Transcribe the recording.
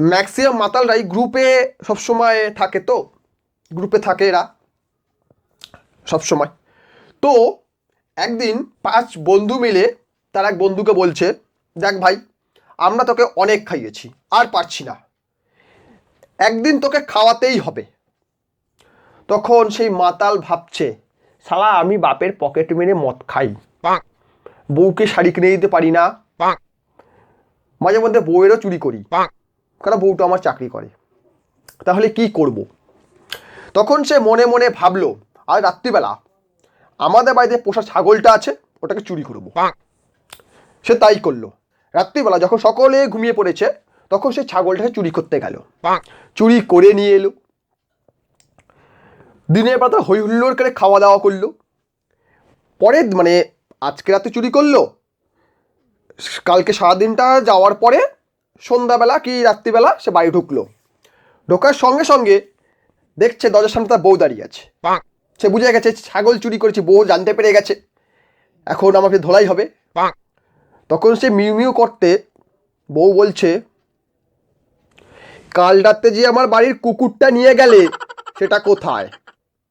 Maximum মাতালরাই গ্রুপে সবসময় থাকে তো? গ্রুপে থাকে এরা। সবসময়। তো, একদিন পাঁচ বন্ধু মিলে তার এক বন্ধুকে বলছে, দেখ ভাই, আমরা তোকে অনেক খাইয়েছি, আর পারছি না। একদিন তোকে খাওয়াতেই হবে। তখন সেই মাতাল ভাবছে সালা আমি বাপের পকেট মেরে মদ খাই। বউকে শাড়ি কিনে দিতে পারি না। মাঝে মধ্যে বউয়েরও চুরি করি। কারণ বউটা আমার চাকরি করে? তাহলে কি করব? তখন সে মনে মনে ভাবলো আর রাত্রিবেলা আমাদের বাড়িতে পোষা ছাগলটা আছে ওটাকে চুরি করব। সে তাই করল। রাত্রিবেলা যখন সকলে ঘুমিয়ে পড়েছে তখন সে ছাগলটাকে চুরি করতে গেল। চুরি করে নিয়ে এলো। দিনের বেলা হই হুল্লোড় করে খাওয়া দাওয়া করল পরে মানে আজকে রাতে চুরি করল। কালকে সারাদিনটা যাওয়ার পরে সন্ধ্যাবেলা কি রাত্রিবেলা সে বাড়ি ঢুকলো। ঢোকার সঙ্গে সঙ্গে দেখছে দরজার সামনে তার বউ দাঁড়িয়ে আছে। সে বুঝে গেছে ছাগল চুরি করেছে বউ জানতে পেরে গেছে। এখন আমাকে ধোলাই হবে। তখন সে মিউ মিউ করতে বউ বলছে কাল রাতে যে আমার বাড়ির কুকুরটা নিয়ে গেলে সেটা কোথায়?